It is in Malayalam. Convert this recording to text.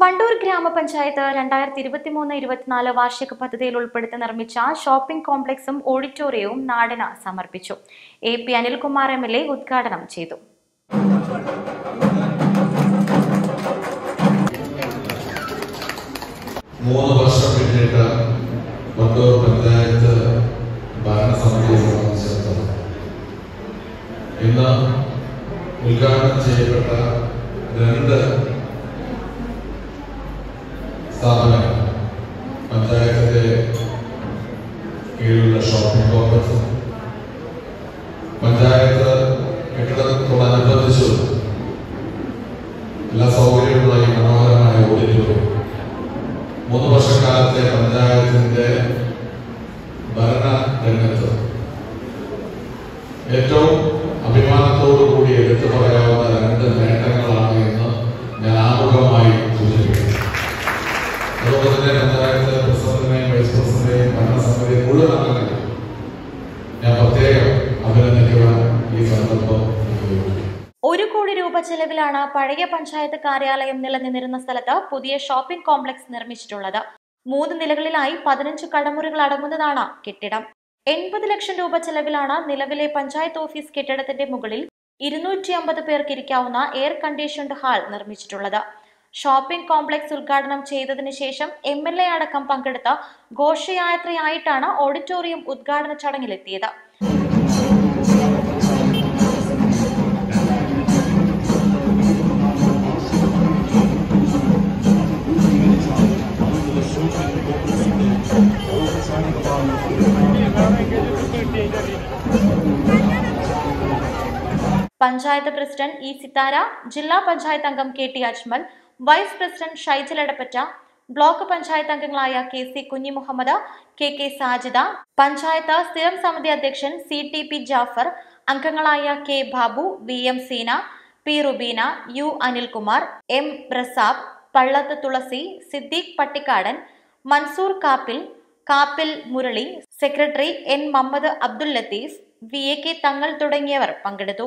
Wandoor ഗ്രാമപഞ്ചായത്ത് രണ്ടായിരത്തി ഇരുപത്തി മൂന്ന് ഇരുപത്തിനാല് വാർഷിക പദ്ധതിയിൽ ഉൾപ്പെടുത്തി നിർമ്മിച്ച ഷോപ്പിംഗ് കോംപ്ലക്സും ഓഡിറ്റോറിയവും നാടിന് സമർപ്പിച്ചു. A P Anilkumar M L A ഉദ്ഘാടനം ചെയ്തു. മൂന്ന് വണ്ടൂർ ഉദ്ഘാടനം ചെയ്യപ്പെട്ട രണ്ട് ഷോപ്പിംഗ് കോംപ്ലക്സും പഞ്ചായത്ത് കെട്ടിടത്തോടനുബന്ധിച്ച് എല്ലാ സൗകര്യങ്ങളുള്ള ഈ മനോഹരമായ മൂന്ന് വർഷക്കാലത്തെ പഞ്ചായത്തിന്റെ രൂപ ചെലവിലാണ് പഴയ പഞ്ചായത്ത് കാര്യാലയം നിലനിന്നിരുന്ന സ്ഥലത്ത് പുതിയ ഷോപ്പിംഗ് കോംപ്ലക്സ് നിർമ്മിച്ചിട്ടുള്ളത്. മൂന്ന് നിലകളിലായി പതിനഞ്ച് കടമുറികൾ അടങ്ങുന്നതാണ് കെട്ടിടം. എൺപത് ലക്ഷം രൂപ ചെലവിലാണ് നിലവിലെ പഞ്ചായത്ത് ഓഫീസ് കെട്ടിടത്തിന്റെ മുകളിൽ ഇരുന്നൂറ്റി അമ്പത് പേർക്ക് ഇരിക്കാവുന്ന എയർ കണ്ടീഷൻഡ് ഹാൾ നിർമ്മിച്ചിട്ടുള്ളത്. ഷോപ്പിംഗ് കോംപ്ലക്സ് ഉദ്ഘാടനം ചെയ്തതിനു ശേഷം എം എൽ എ അടക്കം പങ്കെടുത്ത ഘോഷയാത്രയായിട്ടാണ് ഓഡിറ്റോറിയം ഉദ്ഘാടന ചടങ്ങിലെത്തിയത്. പഞ്ചായത്ത് പ്രസിഡന്റ് ഇ സിതാര ജില്ലാ പഞ്ചായത്ത് അംഗം K T Ajmal vice president Shaijal Edappatta block panchayat അംഗങ്ങളായ K C Kunhi Muhammad K K Sajida panchayat സ്ഥിരം സമിതി അധ്യക്ഷൻ സി ടി പി ജാഫർ അംഗങ്ങളായ K Babu V M Seena P Rubeena U Anilkumar M Prasab Pallath Thulasi Siddique Pattikkadan Mansoor Kappil Kappil Murali secretary N Muhammad Abdul Latheef V A K Thangal തുടങ്ങിയവർ പങ്കെടുത്തു.